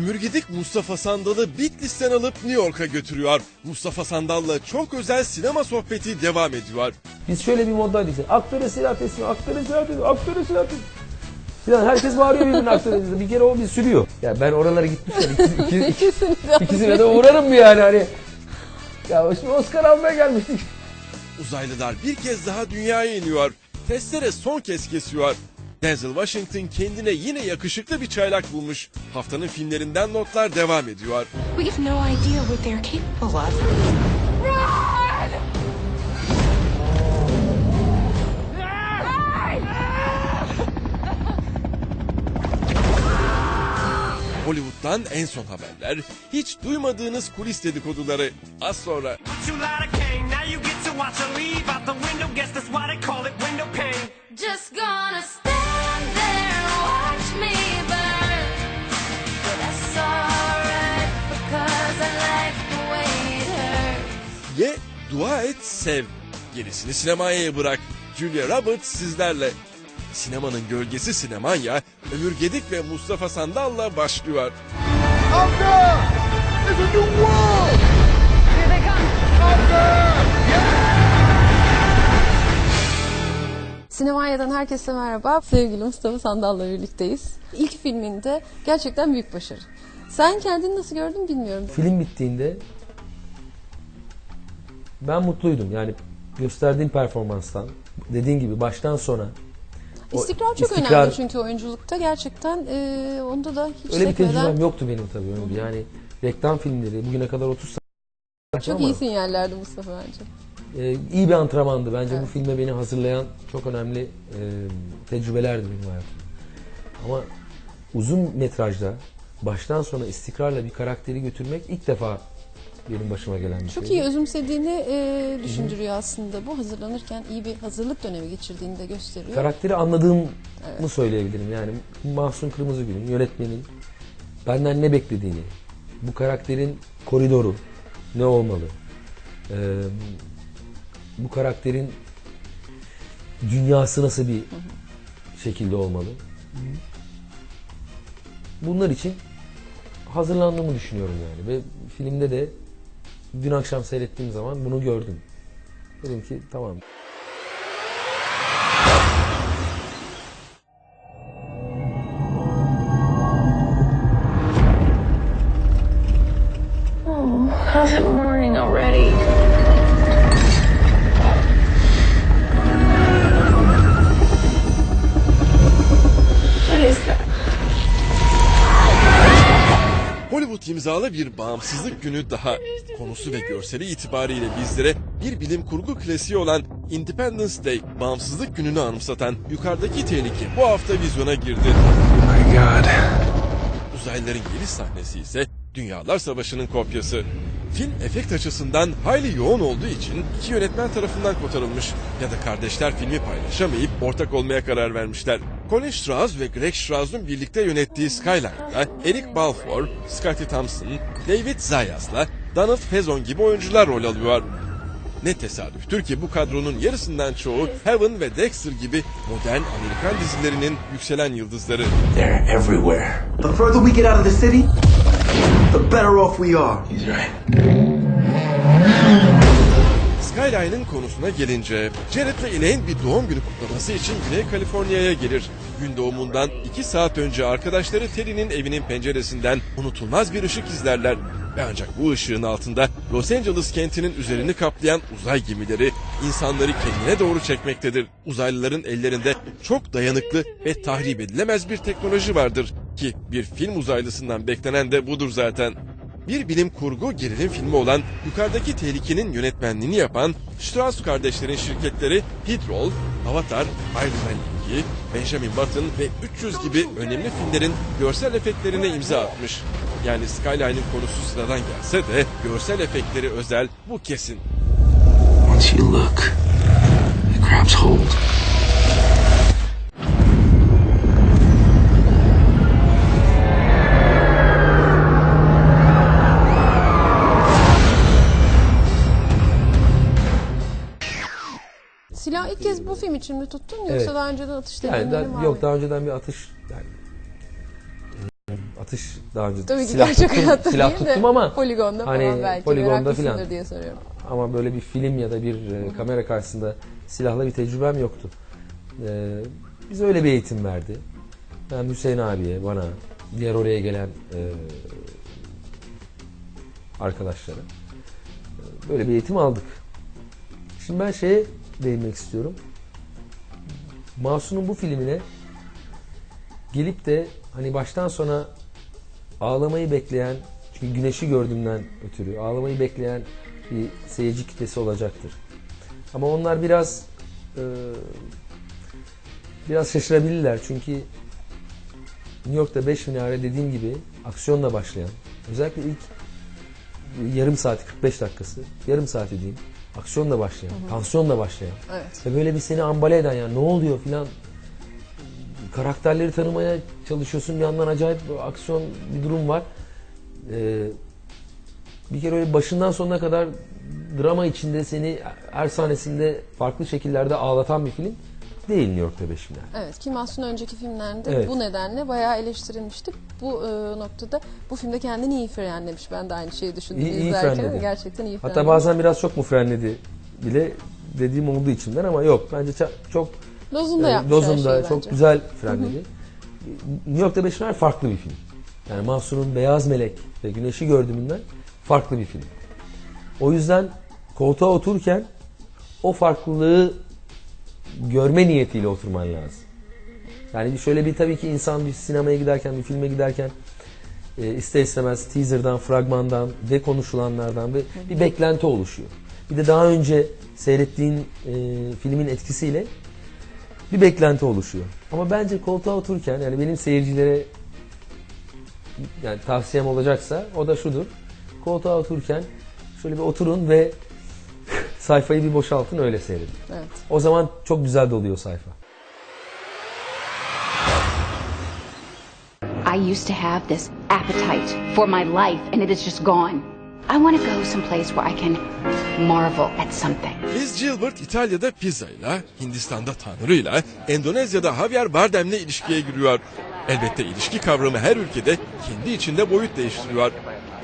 Ömürgedik Mustafa Sandal'ı Bitlis'ten alıp New York'a götürüyor. Mustafa Sandal'la çok özel sinema sohbeti devam ediyor. Biz şöyle bir moddaydık. Aktöre silah teslim, aktöre silah teslim, aktöre silah teslim. Falan herkes bağırıyor birbirine aktöre teslim. Bir kere o bir sürüyor. Ya ben oralara gitmişler. İkisi, iki, iki, İkisini de ikisine de uğrarım mı yani hani. Ya şimdi Oscar almaya gelmiştik. Uzaylılar bir kez daha dünyaya iniyor. Testere son kez kesiyor. Denzel Washington kendine yine yakışıklı bir çaylak bulmuş. Haftanın filmlerinden notlar devam ediyor. We have no idea what they're capable of. Hollywood'dan en son haberler, hiç duymadığınız kulis dedikoduları az sonra. you light a dua et, sev. Gerisini sinemaya bırak. Julia Roberts sizlerle. Sinemanın gölgesi Sinemanya, Ömür Gedik ve Mustafa Sandal'la başlıyor. Sinemanya'dan herkese merhaba. Sevgili Mustafa Sandal'la birlikteyiz. İlk filminde gerçekten büyük başarı. Sen kendini nasıl gördün bilmiyorum. Film bittiğinde ben mutluydum. Yani gösterdiğin performanstan, dediğin gibi baştan sona İstikrar çok istikrar- önemli çünkü oyunculukta gerçekten e, onda da hiç Öyle bir tecrübem yoktu benim tabii. Öyle Yani reklam filmleri bugüne kadar 30 sene çok ama, iyi sinyallerdi Mustafa bence. e, iyi bir antrenmandı. Bence Evet. bu filme beni hazırlayan çok önemli e, tecrübelerdi benim hayatım. Ama uzun metrajda baştan sona istikrarla bir karakteri götürmek ilk defa benim başıma gelen bir Çok şeydi. iyi özümsediğini e, düşündürüyor aslında bu. Hazırlanırken iyi bir hazırlık dönemi geçirdiğini de gösteriyor. Karakteri anladığımı söyleyebilirim. Yani Mahsun Kırmızıgül'ün yönetmenin benden ne beklediğini, bu karakterin koridoru ne olmalı, ee, bu karakterin dünyası nasıl bir şekilde olmalı. Bunlar için hazırlandığımı düşünüyorum yani ve filmde de dün akşam seyrettiğim zaman bunu gördüm. Dedim ki tamam imzalı bir bağımsızlık günü daha. Konusu ve görseli itibariyle bizlere bir bilim kurgu klasiği olan Independence Day, bağımsızlık gününü anımsatan yukarıdaki tehlike bu hafta vizyona girdi. My God. Uzaylıların geliş sahnesi ise Dünyalar Savaşı'nın kopyası. Film efekt açısından hayli yoğun olduğu için iki yönetmen tarafından kotarılmış ya da kardeşler filmi paylaşamayıp ortak olmaya karar vermişler. Colin Strauss ve Greg Strauss'un birlikte yönettiği Skyline'da Eric Balfour, Scotty Thompson, David Zayas'la Donald Faison gibi oyuncular rol alıyor. Ne tesadüftür ki bu kadronun yarısından çoğu Heaven ve Dexter gibi modern Amerikan dizilerinin yükselen yıldızları. They're everywhere. The further we get out of the city, the better off we are. He's right. Skyline'ın konusuna gelince, Jared ve Elaine bir doğum günü kutlaması için Güney Kaliforniya'ya gelir. Gün doğumundan 2 saat önce arkadaşları Terry'nin evinin penceresinden unutulmaz bir ışık izlerler. Ve ancak bu ışığın altında Los Angeles kentinin üzerini kaplayan uzay gemileri insanları kendine doğru çekmektedir. Uzaylıların ellerinde çok dayanıklı ve tahrip edilemez bir teknoloji vardır. Ki bir film uzaylısından beklenen de budur zaten. Bir bilim kurgu gerilim filmi olan Yukarıdaki Tehlikenin yönetmenliğini yapan Strauss kardeşlerin şirketleri Hidrol, Avatar, Iron Man 2, Benjamin Button ve 300 gibi önemli filmlerin görsel efektlerine imza atmış. Yani Skyline'ın konusu sıradan gelse de görsel efektleri özel bu kesin. Once you look, it grabs hold. Bu film için mi tuttun yoksa Evet. daha önceden atış Yani deneyimlerin daha- var yok mıydı? daha önceden bir atış yani e, atış daha önce Tabii ki silah gerçek tuttum, hayatta silah değil de tuttum ama poligonda hani falan belki poligonda meraklısındır filan. diye soruyorum. ama böyle bir film ya da bir e, kamera karşısında silahla bir tecrübem yoktu. E, biz öyle bir eğitim verdi. Ben Hüseyin abiye, bana, diğer oraya gelen e, arkadaşlara e, böyle bir eğitim aldık. Şimdi ben şeye değinmek istiyorum. Masum'un bu filmine gelip de hani baştan sona ağlamayı bekleyen çünkü güneşi gördüğümden ötürü ağlamayı bekleyen bir seyirci kitlesi olacaktır. Ama onlar biraz e, biraz şaşırabilirler çünkü New York'ta 5 minare dediğim gibi aksiyonla başlayan özellikle ilk yarım saati 45 dakikası yarım saati diyeyim aksiyonla başlayan, tansiyonla başlayan Evet. ve böyle bir seni ambale eden yani ne oluyor filan karakterleri tanımaya çalışıyorsun bir yandan acayip bir aksiyon bir durum var. Ee, bir kere öyle başından sonuna kadar drama içinde seni her sahnesinde farklı şekillerde ağlatan bir film değil New York'ta 5 Minare. Evet ki Mahsun önceki filmlerinde Evet. bu nedenle bayağı eleştirilmişti. Bu e, noktada bu filmde kendini iyi frenlemiş. Ben de aynı şeyi düşündüm İyi- iyi izlerken. frenledi. Gerçekten iyi Hatta frenlemiş. bazen biraz çok mu frenledi bile dediğim oldu içimden ama yok bence ça- çok Dozunda e, yapmış her dozunda şeyi çok bence. güzel frenledi. New York'ta 5 Minare farklı bir film. Yani Mahsun'un Beyaz Melek ve Güneşi Gördüğümünden farklı bir film. O yüzden koltuğa otururken o farklılığı görme niyetiyle oturman lazım. Yani şöyle bir tabii ki insan bir sinemaya giderken, bir filme giderken e, ister istemez teaser'dan, fragmandan ve konuşulanlardan ve bir beklenti oluşuyor. Bir de daha önce seyrettiğin e, filmin etkisiyle bir beklenti oluşuyor. Ama bence koltuğa otururken yani benim seyircilere yani tavsiyem olacaksa o da şudur. Koltuğa otururken şöyle bir oturun ve sayfayı bir boşaltın öyle seyredin. Evet. O zaman çok güzel doluyor sayfa. I used to have this appetite for my life, and it is just gone. I want to go someplace where I can marvel at something. Liz Gilbert İtalya'da pizzayla, Hindistan'da tanrıyla, Endonezya'da Javier Bardem'le ilişkiye giriyor. Elbette ilişki kavramı her ülkede kendi içinde boyut değiştiriyor.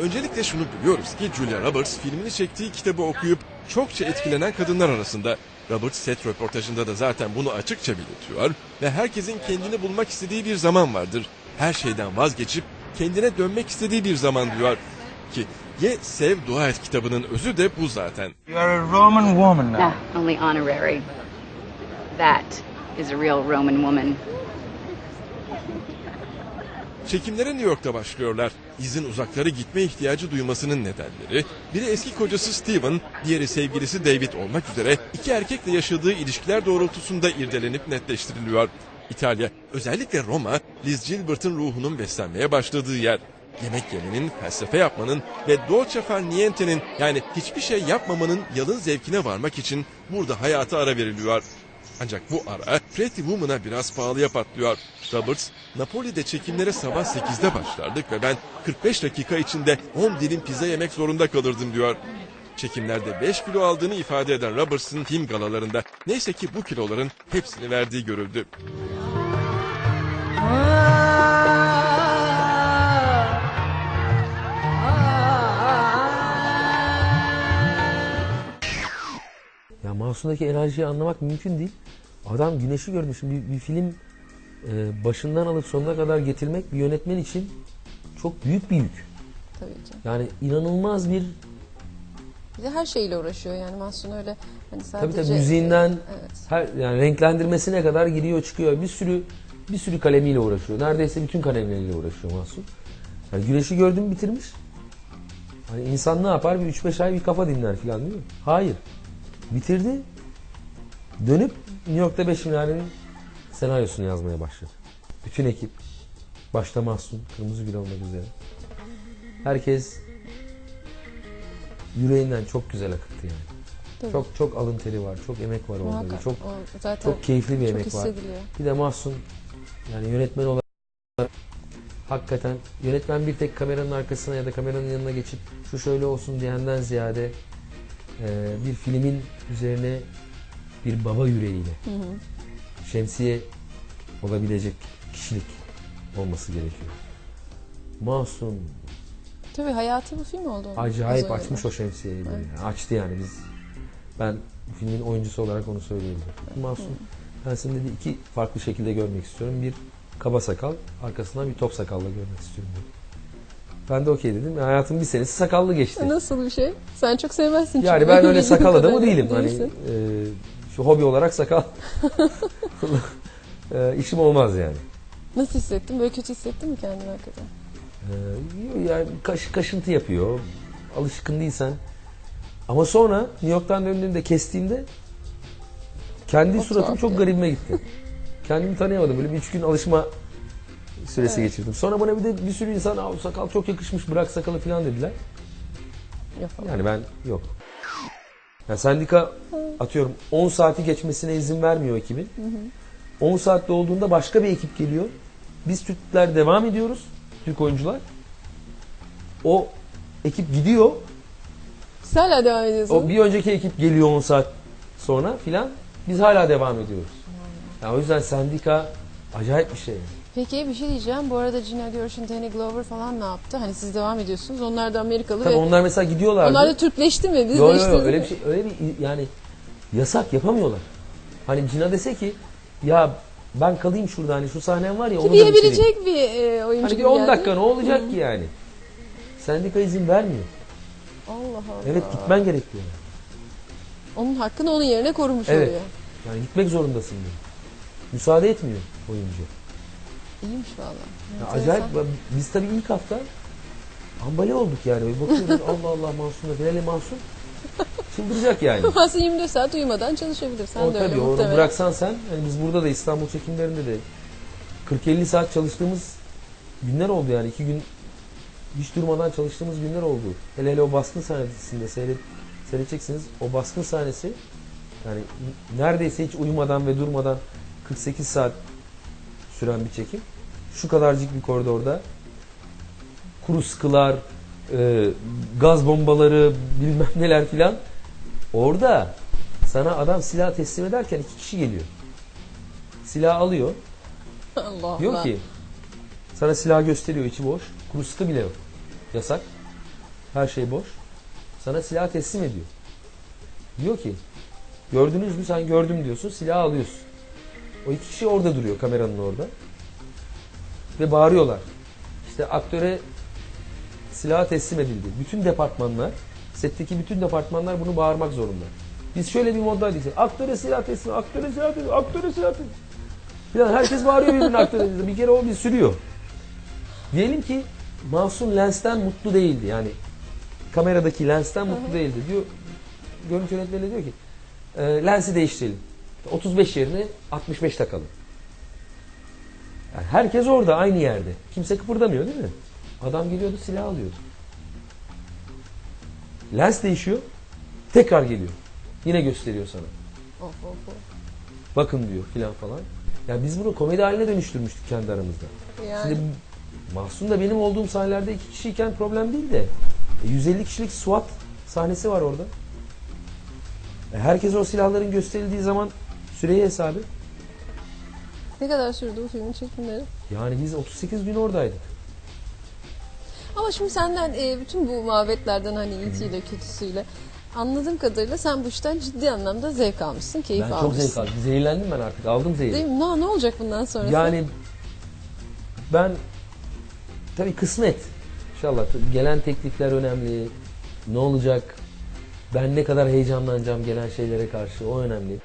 Öncelikle şunu biliyoruz ki Julia Roberts filmini çektiği kitabı okuyup çokça etkilenen kadınlar arasında. Roberts set röportajında da zaten bunu açıkça belirtiyor ve herkesin kendini bulmak istediği bir zaman vardır. Her şeyden vazgeçip kendine dönmek istediği bir zaman diyor. Ki Ye Sev Dua Et kitabının özü de bu zaten. You are a Roman woman now. No, only honorary. That is a real Roman woman. Çekimlere New York'ta başlıyorlar. İzin uzaklara gitme ihtiyacı duymasının nedenleri, biri eski kocası Steven, diğeri sevgilisi David olmak üzere iki erkekle yaşadığı ilişkiler doğrultusunda irdelenip netleştiriliyor. İtalya, özellikle Roma, Liz Gilbert'ın ruhunun beslenmeye başladığı yer. Yemek yemenin, felsefe yapmanın ve dolce far niente'nin yani hiçbir şey yapmamanın yalın zevkine varmak için burada hayata ara veriliyor. Ancak bu ara Pretty Woman'a biraz pahalıya patlıyor. Roberts, Napoli'de çekimlere sabah 8'de başlardık ve ben 45 dakika içinde 10 dilim pizza yemek zorunda kalırdım diyor. Çekimlerde 5 kilo aldığını ifade eden Roberts'ın film galalarında neyse ki bu kiloların hepsini verdiği görüldü. Ya Mahsun'daki enerjiyi anlamak mümkün değil. Adam güneşi görmüş. Bir, bir film e, başından alıp sonuna kadar getirmek bir yönetmen için çok büyük bir yük. Tabii ki. Yani inanılmaz bir Bir de her şeyle uğraşıyor yani Mahsun öyle hani sadece... tabii tabii müziğinden Evet. her yani renklendirmesine kadar giriyor çıkıyor. Bir sürü bir sürü kalemiyle uğraşıyor. Neredeyse bütün kalemleriyle uğraşıyor Mahsun. Yani güneşi gördüm bitirmiş. Hani insan ne yapar? Bir 3-5 ay bir kafa dinler falan değil mi? Hayır. Bitirdi. Dönüp New York'ta 5 minarenin senaryosunu yazmaya başladı. Bütün ekip. Başta Mahsun, Kırmızı Gül olmak üzere. Herkes yüreğinden çok güzel akıttı yani. Tabii. Çok çok alın teri var, çok emek var orada. Muhakkak. Çok O zaten çok keyifli bir çok emek var. Bir de Mahsun yani yönetmen olarak hakikaten yönetmen bir tek kameranın arkasına ya da kameranın yanına geçip şu şöyle olsun diyenden ziyade bir filmin üzerine bir baba yüreğiyle şemsiye olabilecek kişilik olması gerekiyor. masum, Tabii hayatı bu film oldu. onun. acayip açmış o şemsiyeyi. böyle. Açtı yani biz. Ben filmin oyuncusu olarak onu söyleyebilirim. Masum. Ben seni dedi iki farklı şekilde görmek istiyorum. Bir kaba sakal, arkasından bir top sakalla görmek istiyorum dedi. Ben de okey dedim. Hayatımın bir senesi sakallı geçti. Nasıl bir şey? Sen çok sevmezsin. Yani ben öyle sakal adamı değilim. Hani e, şu hobi olarak sakal e, işim olmaz yani. Nasıl hissettin? Böyle kötü hissettin mi kendini hakikaten? E, yani kaş, kaşıntı yapıyor. Alışkın değilsen. Ama sonra New York'tan döndüğümde kestiğimde kendi O suratım çok ya. garibime gitti. Kendimi tanıyamadım. Böyle bir üç gün alışma süresi geçirdim. Sonra bana bir de bir sürü insan "Aa, o sakal çok yakışmış bırak sakalı falan dediler. Yapamam. Yani ben yok. Yani sendika atıyorum 10 saati geçmesine izin vermiyor ekibin. 10 saatte olduğunda başka bir ekip geliyor. Biz Türkler devam ediyoruz. Türk oyuncular. O ekip gidiyor. Siz hala devam ediyorsun. O bir önceki ekip geliyor 10 saat sonra filan. Biz hala devam ediyoruz. Yani o yüzden sendika acayip bir şey. Peki bir şey diyeceğim. Bu arada Gina Gershon, Danny Glover falan ne yaptı? Hani siz devam ediyorsunuz. Onlar da Amerikalı Tabii ve onlar mesela gidiyorlardı. onlar da Türkleşti mi? Biz Yo yo yo öyle bir şey öyle bir yani yasak yapamıyorlar. Hani Cina dese ki ya ben kalayım şurada hani şu sahnem var ya onu da bitireyim. Diyebilecek bir e, oyuncu Hani bir gibi 10 geldi. dakika ne olacak ki yani? Sendika izin vermiyor. Allah Allah. Evet gitmen gerekiyor. Onun hakkını onun yerine korumuş Evet. oluyor. Yani gitmek zorundasın diyor. Müsaade etmiyor oyuncu. İyiymiş valla. Ya acayip biz tabii ilk hafta ambale olduk yani. Bakıyoruz Allah Allah Masum'da Bilal'e Masum çıldıracak yani. Aslında 24 saat uyumadan çalışabilir. Sen o de öyle tabii onu muhtemelen. bıraksan sen hani biz burada da İstanbul çekimlerinde de 40-50 saat çalıştığımız günler oldu yani iki gün hiç durmadan çalıştığımız günler oldu. Hele hele o baskın sahnesinde seyret, seyredeceksiniz. O baskın sahnesi yani neredeyse hiç uyumadan ve durmadan 48 saat süren bir çekim. Şu kadarcık bir koridorda kuru sıkılar, e, gaz bombaları, bilmem neler filan. Orada sana adam silah teslim ederken iki kişi geliyor. Silah alıyor. Allah Diyor Allah. ki sana silah gösteriyor içi boş. Kuru sıkı bile yok. Yasak. Her şey boş. Sana silah teslim ediyor. Diyor ki gördünüz mü sen gördüm diyorsun silah alıyorsun. O iki kişi orada duruyor kameranın orada. Ve bağırıyorlar. İşte aktöre silah teslim edildi. Bütün departmanlar, setteki bütün departmanlar bunu bağırmak zorunda. Biz şöyle bir moddaydık. Aktöre silah teslim, aktöre silah teslim, aktöre silah teslim. Falan herkes bağırıyor birbirine aktöre. Bir kere o bir sürüyor. Diyelim ki Masum lensten mutlu değildi. Yani kameradaki lensten mutlu değildi. Diyor görüntü yönetmeni diyor ki e, lensi değiştirelim. 35 yerine 65 takalım. Yani herkes orada aynı yerde. Kimse kıpırdamıyor değil mi? Adam geliyordu silah alıyordu. Lens değişiyor. Tekrar geliyor. Yine gösteriyor sana. Of of of. Bakın diyor filan falan. Ya biz bunu komedi haline dönüştürmüştük kendi aramızda. Yani Şimdi Mahsun da benim olduğum sahnelerde iki kişiyken problem değil de e, 150 kişilik SWAT sahnesi var orada. E, herkes o silahların gösterildiği zaman süreyi hesabı. ne kadar sürdü bu filmin çekimleri? Yani biz 38 gün oradaydık. Ama şimdi senden e, bütün bu muhabbetlerden hani iyisiyle kötüsüyle anladığım kadarıyla sen bu işten ciddi anlamda zevk almışsın, keyif Ben çok almışsın. zevk aldım. Zehirlendim ben artık. Aldım zehri. Değil mi? Ne, ne olacak bundan sonrası? Yani ben tabii kısmet. İnşallah tabii gelen teklifler önemli. Ne olacak? Ben ne kadar heyecanlanacağım gelen şeylere karşı o önemli.